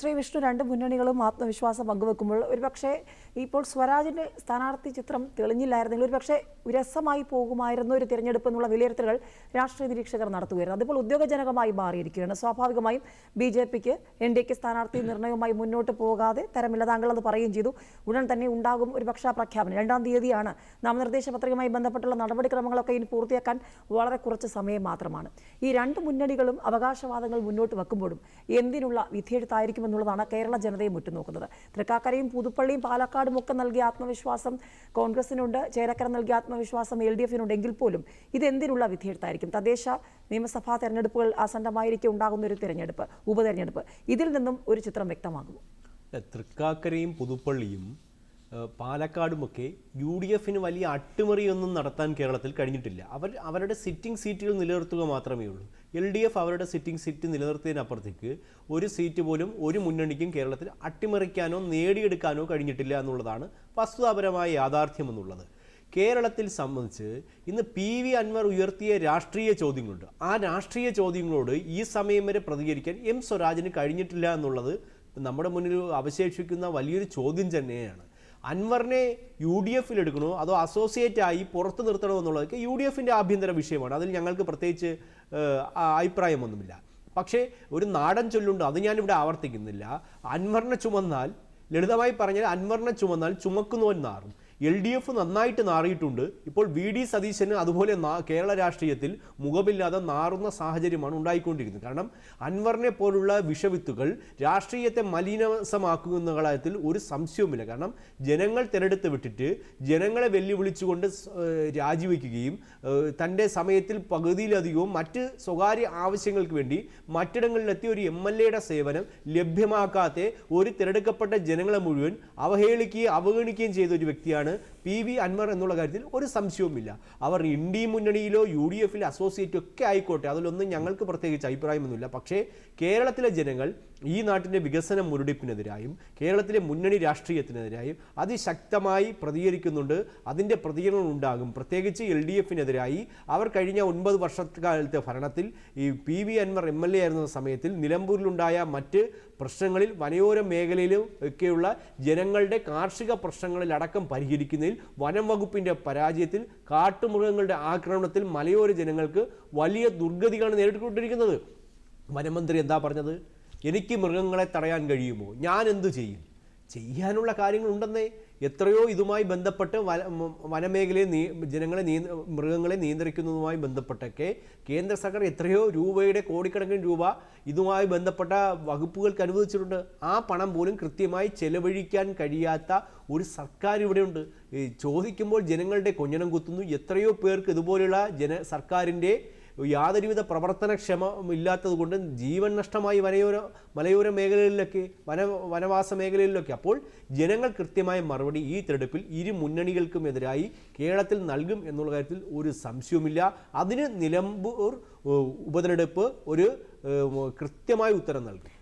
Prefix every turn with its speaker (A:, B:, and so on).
A: ശ്രീ വിഷ്ണു രണ്ട് മുന്നണികളും ആത്മവിശ്വാസം പങ്കുവെക്കുമ്പോൾ ഒരുപക്ഷെ ഇപ്പോൾ സ്വരാജിന്റെ സ്ഥാനാർത്ഥി ചിത്രം തെളിഞ്ഞില്ലായിരുന്നെങ്കിൽ ഒരുപക്ഷെ വിരസമായി പോകുമായിരുന്നു ഒരു തിരഞ്ഞെടുപ്പ് എന്നുള്ള വിലയിരുത്തലുകൾ രാഷ്ട്രീയ നിരീക്ഷകർ നടത്തുകയായിരുന്നു. അതിപ്പോൾ ഉദ്യോഗജനകമായി മാറിയിരിക്കുകയാണ്. സ്വാഭാവികമായും ബി ജെ പിക്ക് എൻ ഡി എക്ക് സ്ഥാനാർത്ഥി നിർണയവുമായി മുന്നോട്ട് പോകാതെ തരമില്ല. താങ്കൾ അത് പറയുകയും ചെയ്തു. ഉടൻ തന്നെ ഉണ്ടാകും ഒരു പക്ഷാ പ്രഖ്യാപനം. രണ്ടാം തീയതിയാണ് നാമനിർദ്ദേശ പത്രികയുമായി ബന്ധപ്പെട്ടുള്ള നടപടിക്രമങ്ങളൊക്കെ ഇനി പൂർത്തിയാക്കാൻ വളരെ കുറച്ച് സമയം മാത്രമാണ്. ഈ രണ്ട് മുന്നണികളും അവകാശവാദങ്ങൾ മുന്നോട്ട് വെക്കുമ്പോഴും എന്തിനുള്ള വിധിയെഴുത്തായിരിക്കുമെന്നുള്ളതാണ് കേരള ജനതയെ ഉറ്റുനോക്കുന്നത്. തൃക്കാക്കരയും പുതുപ്പള്ളിയും പാലക്കാടും ഒക്കെ നൽകിയ ആത്മവിശ്വാസം കോൺഗ്രസിനുണ്ട്. ചേരക്കര നൽകിയ ആത്മവിശ്വാസം എൽ ഡി എഫിനുണ്ട് എങ്കിൽ പോലും ഇത് എന്തിനുള്ള വിധിയെഴുത്തായിരിക്കും? തദ്ദേശ നിയമസഭാ തെരഞ്ഞെടുപ്പുകൾ ആസന്നമായിരിക്കും ഉണ്ടാകുന്ന ഒരു തിരഞ്ഞെടുപ്പ് ഉപതെരഞ്ഞെടുപ്പ്. ഇതിൽ നിന്നും ഒരു ചിത്രം വ്യക്തമാകും
B: തൃക്കാക്കരയും പുതുപ്പള്ളിയും പാലക്കാടുമൊക്കെ യു ഡി എഫിന് വലിയ അട്ടിമറിയൊന്നും നടത്താൻ കേരളത്തിൽ കഴിഞ്ഞിട്ടില്ല. അവർ അവരുടെ സിറ്റിംഗ് സീറ്റുകൾ നിലനിർത്തുക മാത്രമേ ഉള്ളൂ. എൽ ഡി എഫ് അവരുടെ സിറ്റിംഗ് സീറ്റ് നിലനിർത്തിയതിനപ്പുറത്തേക്ക് ഒരു സീറ്റ് പോലും ഒരു മുന്നണിക്കും കേരളത്തിൽ അട്ടിമറിക്കാനോ നേടിയെടുക്കാനോ കഴിഞ്ഞിട്ടില്ല എന്നുള്ളതാണ് വസ്തുതാപരമായ യാഥാർത്ഥ്യം എന്നുള്ളത് കേരളത്തിൽ സംബന്ധിച്ച് ഇന്ന് പി വി അൻവർ ഉയർത്തിയ രാഷ്ട്രീയ ചോദ്യങ്ങളുണ്ട്. ആ രാഷ്ട്രീയ ചോദ്യങ്ങളോട് ഈ സമയം വരെ പ്രതികരിക്കാൻ എം സ്വരാജിന് കഴിഞ്ഞിട്ടില്ല എന്നുള്ളത് നമ്മുടെ മുന്നിൽ അവശേഷിക്കുന്ന വലിയൊരു ചോദ്യം തന്നെയാണ്. അൻവറിനെ യു ഡി എഫിൽ എടുക്കണോ? അതോ അസോസിയേറ്റ് ആയി പുറത്ത് നിർത്തണോ എന്നുള്ളതൊക്കെ യു ഡി എഫിന്റെ ആഭ്യന്തര വിഷയമാണ്. അതിൽ ഞങ്ങൾക്ക് പ്രത്യേകിച്ച് അഭിപ്രായമൊന്നുമില്ല. പക്ഷേ ഒരു നാടൻ ചൊല്ലുണ്ട് അത് ഞാനിവിടെ ആവർത്തിക്കുന്നില്ല. അൻവറിനെ ചുമന്നാൽ ലളിതമായി പറഞ്ഞാൽ അൻവറിനെ ചുമന്നാൽ ചുമക്കുന്നവൻ നാറും എൽ ഡി എഫ് നന്നായിട്ട് നാറിയിട്ടുണ്ട്. ഇപ്പോൾ വി ഡി സതീശന് അതുപോലെ കേരള രാഷ്ട്രീയത്തിൽ മുഖമില്ലാതെ നാറുന്ന സാഹചര്യമാണ് ഉണ്ടായിക്കൊണ്ടിരിക്കുന്നത്. കാരണം അൻവറിനെ പോലുള്ള വിഷവിത്തുകൾ രാഷ്ട്രീയത്തെ മലിനസമാക്കുന്ന കാര്യത്തിൽ ഒരു സംശയവുമില്ല. കാരണം ജനങ്ങൾ തിരഞ്ഞെടുത്ത് വിട്ടിട്ട് ജനങ്ങളെ വെല്ലുവിളിച്ചുകൊണ്ട് രാജിവെക്കുകയും തന്റെ സമയത്തിൽ പകുതിയിലധികവും മറ്റ് സ്വകാര്യ ആവശ്യങ്ങൾക്ക് വേണ്ടി മറ്റിടങ്ങളിലെത്തി ഒരു എം എൽ എയുടെ സേവനം ലഭ്യമാക്കാത്ത ഒരു തിരഞ്ഞെടുക്കപ്പെട്ട ജനങ്ങളെ മുഴുവൻ അവഹേളിക്കുകയും അവഗണിക്കുകയും ചെയ്ത ഒരു വ്യക്തിയാണ് né? പി വി അൻവർ എന്നുള്ള കാര്യത്തിൽ ഒരു സംശയവുമില്ല. അവർ ഇന്ത്യ മുന്നണിയിലോ യു ഡി എഫിലോ അസോസിയേറ്റ് ഒക്കെ ആയിക്കോട്ടെ അതിലൊന്നും ഞങ്ങൾക്ക് പ്രത്യേകിച്ച് അഭിപ്രായമൊന്നുമില്ല. പക്ഷേ കേരളത്തിലെ ജനങ്ങൾ ഈ നാട്ടിന്റെ വികസനം മുരടിപ്പിനെതിരായും കേരളത്തിലെ മുന്നണി രാഷ്ട്രീയത്തിനെതിരായും അതിശക്തമായി പ്രതികരിക്കുന്നുണ്ട്. അതിന്റെ പ്രതികരണം ഉണ്ടാകും. പ്രത്യേകിച്ച് എൽ ഡി എഫിനെതിരായി അവർ കഴിഞ്ഞ ഒൻപത് വർഷക്കാലത്തെ ഭരണത്തിൽ ഈ P V Anvar M L A ആയിരുന്ന സമയത്തിൽ നിലമ്പൂരിലുണ്ടായ മറ്റ് പ്രശ്നങ്ങളിൽ വനയോര മേഖലയിലും ഒക്കെയുള്ള ജനങ്ങളുടെ കാർഷിക പ്രശ്നങ്ങളിലടക്കം പരിഹരിക്കുന്നതിൽ വനം വകുപ്പിന്റെ പരാജയത്തിൽ കാട്ടുമൃഗങ്ങളുടെ ആക്രമണത്തിൽ മലയോര ജനങ്ങൾക്ക് വലിയ ദുർഗതികളാണ് നേരിട്ടുകൊണ്ടിരിക്കുന്നത്. വനമന്ത്രി എന്താ പറഞ്ഞത്? എനിക്ക് മൃഗങ്ങളെ തടയാൻ കഴിയുമോ? ഞാൻ എന്തു ചെയ്യും? ചെയ്യാനുള്ള കാര്യങ്ങളുണ്ടെന്നേ. എത്രയോ ഇതുമായി ബന്ധപ്പെട്ട് വന വനമേഖലയെ നീ ജനങ്ങളെ നീ മൃഗങ്ങളെ നിയന്ത്രിക്കുന്നതുമായി ബന്ധപ്പെട്ടൊക്കെ കേന്ദ്ര സർക്കാർ എത്രയോ രൂപയുടെ കോടിക്കണക്കിന് രൂപ ഇതുമായി ബന്ധപ്പെട്ട വകുപ്പുകൾക്ക് അനുവദിച്ചിട്ടുണ്ട്. ആ പണം പോലും കൃത്യമായി ചെലവഴിക്കാൻ കഴിയാത്ത ഒരു സർക്കാർ ഇവിടെയുണ്ട്. ചോദിക്കുമ്പോൾ ജനങ്ങളുടെ കൊഞ്ഞനം കുത്തുന്നു. എത്രയോ പേർക്ക് ഇതുപോലുള്ള ജന സർക്കാരിന്റെ യാതൊരുവിധ പ്രവർത്തനക്ഷമ ഇല്ലാത്തത് കൊണ്ട് ജീവൻ നഷ്ടമായി വനയോര മലയോര മേഖലകളിലൊക്കെ വന വനവാസ മേഖലകളിലൊക്കെ. അപ്പോൾ ജനങ്ങൾ കൃത്യമായ മറുപടി ഈ തെരഞ്ഞെടുപ്പിൽ ഇരു മുന്നണികൾക്കും എതിരായി കേരളത്തിൽ നൽകും എന്നുള്ള കാര്യത്തിൽ ഒരു സംശയവുമില്ല. അതിന് നിലമ്പൂർ ഉപതെരഞ്ഞെടുപ്പ് ഒരു കൃത്യമായ ഉത്തരം നൽകും.